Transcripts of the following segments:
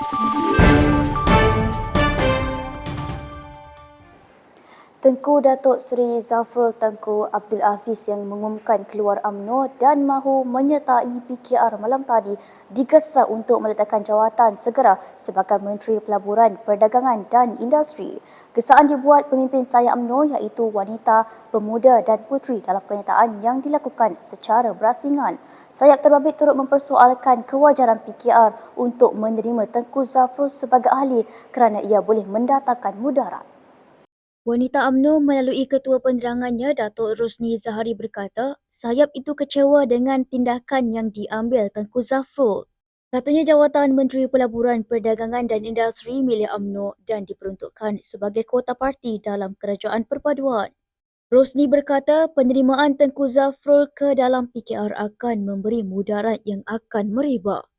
Thank you. Tengku Datuk Seri Zafrul Tengku Abdul Aziz yang mengumumkan keluar UMNO dan mahu menyertai PKR malam tadi digesa untuk meletakkan jawatan segera sebagai Menteri Pelaburan, Perdagangan dan Industri. Gesaan dibuat pemimpin saya UMNO iaitu wanita, pemuda dan puteri dalam kenyataan yang dilakukan secara berasingan. Sayap terbabit turut mempersoalkan kewajaran PKR untuk menerima Tengku Zafrul sebagai ahli kerana ia boleh mendatangkan mudarat. Wanita UMNO melalui ketua penerangannya Datuk Rosni Zahari berkata, sayap itu kecewa dengan tindakan yang diambil Tengku Zafrul. Katanya jawatan Menteri Pelaburan, Perdagangan dan Industri milik UMNO dan diperuntukkan sebagai kuota parti dalam kerajaan perpaduan. Rosni berkata penerimaan Tengku Zafrul ke dalam PKR akan memberi mudarat yang akan merebak.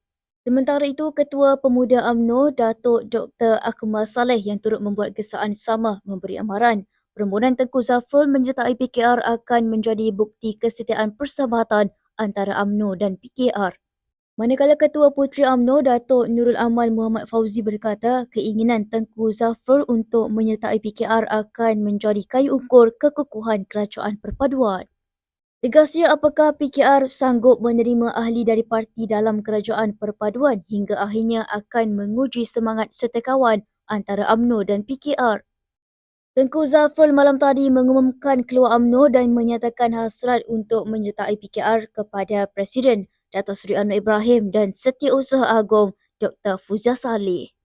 Sementara itu, Ketua Pemuda AMNO Datuk Dr. Akmal Saleh yang turut membuat gesaan sama memberi amaran. Permohonan Tengku Zafrul menyertai PKR akan menjadi bukti kesetiaan persahabatan antara AMNO dan PKR. Manakala Ketua Puteri AMNO Datuk Nurul Amal Muhammad Fauzi berkata keinginan Tengku Zafrul untuk menyertai PKR akan menjadi kayu ukur kekukuhan kerajaan perpaduan. Tegasnya apakah PKR sanggup menerima ahli dari parti dalam kerajaan perpaduan hingga akhirnya akan menguji semangat setekawan antara AMNO dan PKR. Tengku Zafrul malam tadi mengumumkan keluar AMNO dan menyatakan hasrat untuk menyertai PKR kepada Presiden Datuk Seri Anwar Ibrahim dan Setiausaha Agong Dr. Fuzia Saleh.